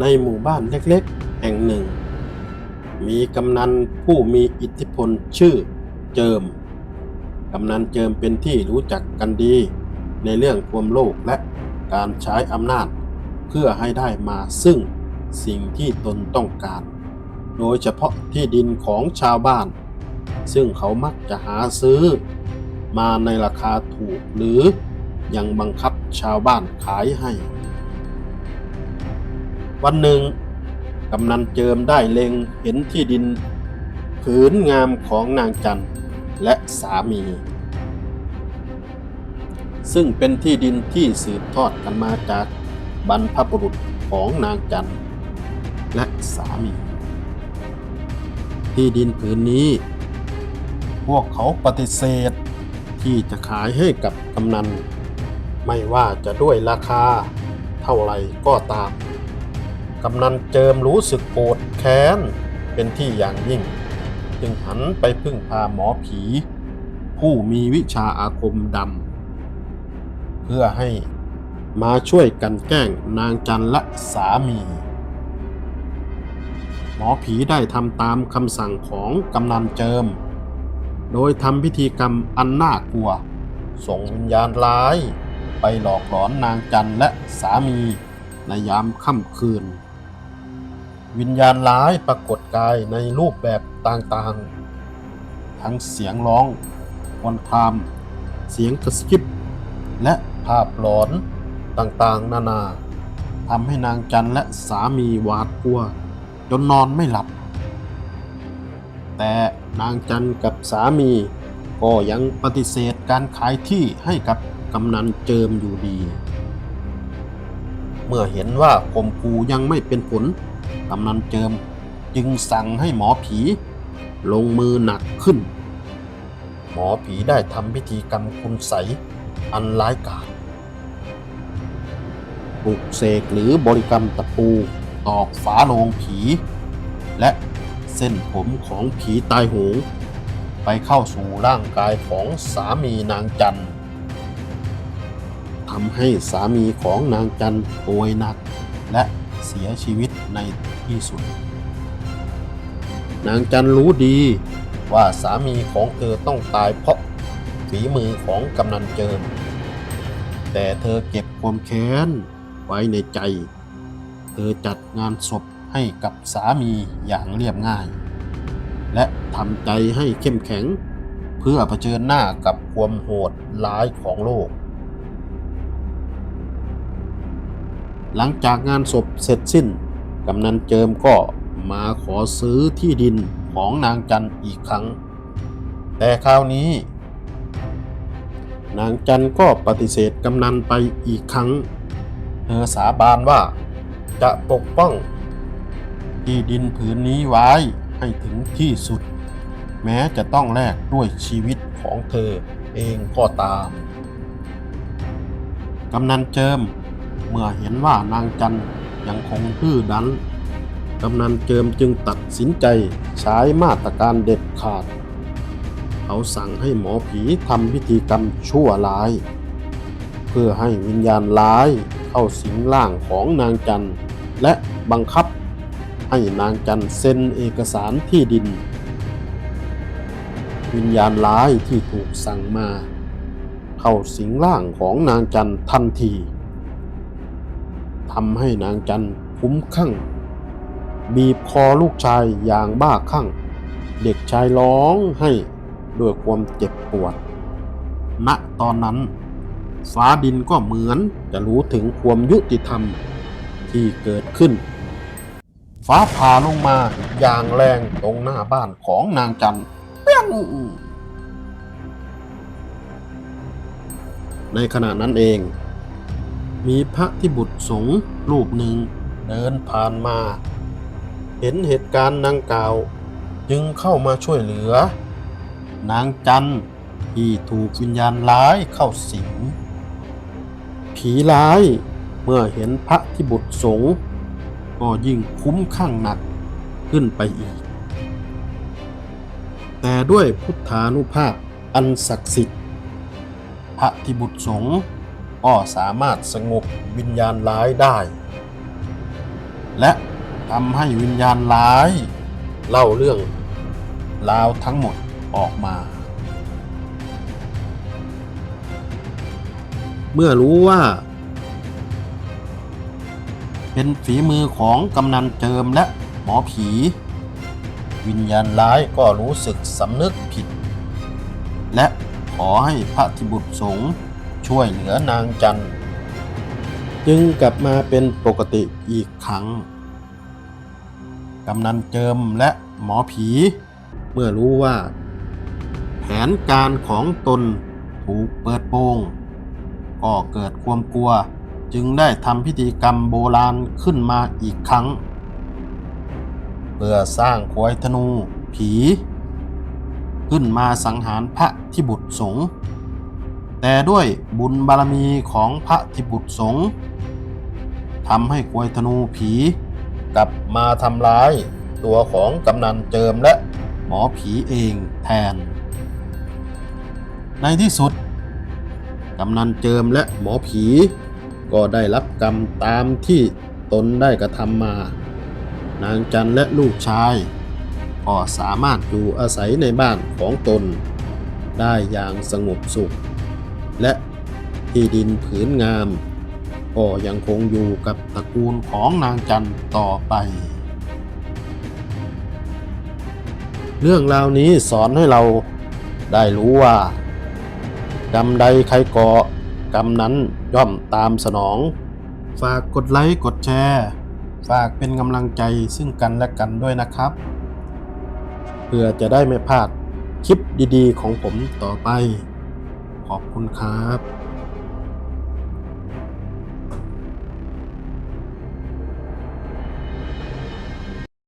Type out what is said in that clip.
ในหมู่บ้านเล็กๆ แห่งหนึ่ง มีกำนันผู้มีอิทธิพลชื่อเจิม กำนันเจิมเป็นที่รู้จักกันดี ในเรื่องความโลภและการใช้อำนาจ เพื่อให้ได้มาซึ่งสิ่งที่ตนต้องการ โดยเฉพาะที่ดินของชาวบ้าน ซึ่งเขามักจะหาซื้อ มาในราคาถูกหรือยังบังคับชาวบ้านขายให้ วันหนึ่งกำนันเจิมได้เล็งเห็นที่ดิน ผืนงามของนางจันและสามี ซึ่งเป็นที่ดินที่สืบทอดกันมาจากบรรพบุรุษของนางจันและสามี ที่ดินผืนนี้ พวกเขาปฏิเสธที่จะขายให้กับกำนัน ไม่ว่าจะด้วยราคาเท่าไรก็ตาม กำนันเจิมรู้สึกโกรธแค้นเป็นที่อย่างยิ่ง จึงหันไปพึ่งพาหมอผี ผู้มีวิชาอาคมดำเพื่อให้มาช่วยกันแกล้งนางจันและสามี หมอผีได้ทำตามคำสั่งของกำนันเจิม โดยทำพิธีกรรมอันน่ากลัว ส่งวิญญาณร้าย ไปหลอกหลอนนางจันและสามีในยามค่ำคืน วิญญาณร้ายปรากฏกายในรูปแบบต่างๆ ทั้งเสียงร้องวันคราม เสียงกระซิบและภาพหลอนต่างๆ นานาทำให้นางจันและสามีหวาดกลัว จนนอนไม่หลับ แต่นางจันกับสามี ก็ยังปฏิเสธการขายที่ให้กับกำนันเจิมอยู่ดี เมื่อเห็นว่าข่มขู่ยังไม่เป็นผล กำนันเจิมจึงสั่งให้หมอผี ลงมือหนักขึ้น หมอผีได้ทำพิธีกรรมคุณใสอันร้ายกาจปลุกเสกหรือบริกรรมตะปูตอกฝาโลงผี และเส้นผมของผีตายโหงไปเข้าสู่ร่างกายของสามีนางจันทำให้สามีของนางจันป่วยหนัก และ เสียชีวิตในที่สุด นางจันร์รู้ดีว่าสามีของเธอต้องตายเพราะฝีมือของกำนันเจิม แต่เธอเก็บความแค้นไว้ในใจ เธอจัดงานศพให้กับสามีอย่างเรียบง่าย และทำใจให้เข้มแข็งเพื่อเผชิญหน้ากับความโหดร้ายของโลก หลังจากงานศพเสร็จสิ้น กำนันเจิมก็มาขอซื้อที่ดินของนางจันอีกครั้ง แต่คราวนี้ นางจันก็ปฏิเสธกำนันไปอีกครั้ง เธอสาบานว่าจะปกป้อง ที่ดินผืนนี้ไว้ให้ถึงที่สุด แม้จะต้องแลกด้วยชีวิตของเธอเองก็ตาม กำนันเจิม เมื่อเห็นว่านางจันยังคงดื้อดันกำนันเจิมจึงตัดสินใจใช้มาตรการเด็ดขาด เขาสั่งให้หมอผีทำพิธีกรรมชั่วร้าย เพื่อให้วิญญาณร้ายเข้าสิงร่างของนางจันและบังคับให้นางจันเซ็นเอกสารที่ดิน วิญญาณร้ายที่ถูกสั่งมา เข้าสิงร่างของนางจันทันที ทำให้นางจันคุ้มข้างบีบคอลูกชายอย่างบ้าคลั่ง เด็กชายร้องให้ด้วยความเจ็บปวด ณ ตอนนั้น ฟ้าดินก็เหมือนจะรู้ถึงความยุติธรรมที่เกิดขึ้น ฟ้าผ่าลงมาอย่างแรงตรงหน้าบ้านของนางจันเปี้ยงในขณะนั้นเอง มีพระที่บุตรสงฆ์รูปหนึ่งเดินผ่านมา เห็นเหตุการณ์ดังกล่าว จึงเข้ามาช่วยเหลือ นางจันที่ถูกวิญญาณร้ายเข้าสิง ผีร้ายเมื่อเห็นพระที่บุตรสงฆ์ก็ยิ่งคุ้มข้างหนักขึ้นไปอีก แต่ด้วยพุทธานุภาพอันศักดิ์สิทธิ์ พระที่บุตรสงฆ์ ก็สามารถสงบวิญญาณร้ายได้ และทำให้วิญญาณร้าย เล่าเรื่องราวทั้งหมดออกมา เมื่อรู้ว่า เป็นฝีมือของกำนันเจิมและหมอผี วิญญาณร้ายก็รู้สึกสำนึกผิด และขอให้พระธิบุตรสงฆ์ ช่วยเหลือนางจันจึงกลับมาเป็นปกติอีกครั้ง กำนันเจิมและหมอผี เมื่อรู้ว่า แผนการของตนถูกเปิดโปงก็เกิดความกลัวจึงได้ทำพิธีกรรมโบราณขึ้นมาอีกครั้ง เพื่อสร้างควายธนูผี ขึ้นมาสังหารพระที่บุตรสงฆ์ แต่ด้วยบุญบารมีของพระที่บุตรสงฆ์ทำให้ควยธนูผีกลับมาทำร้ายตัวของกำนันเจิมและหมอผีเองแทน ในที่สุด กำนันเจิมและหมอผีก็ได้รับกรรมตามที่ตนได้กระทำมา นางจันและลูกชายก็สามารถอยู่อาศัยในบ้านของตน ได้อย่างสงบสุข และที่ดินผืนงาม ก็ยังคงอยู่กับตระกูลของนางจันต่อไป เรื่องราวนี้สอนให้เราได้รู้ว่ากรรมใดใครก่อกรรมนั้นย่อมตามสนอง ฝากกดไลค์กดแชร์ ฝากเป็นกำลังใจซึ่งกันและกันด้วยนะครับ เพื่อจะได้ไม่พลาดคลิปดีๆ ของผมต่อไป ขอบคุณครับ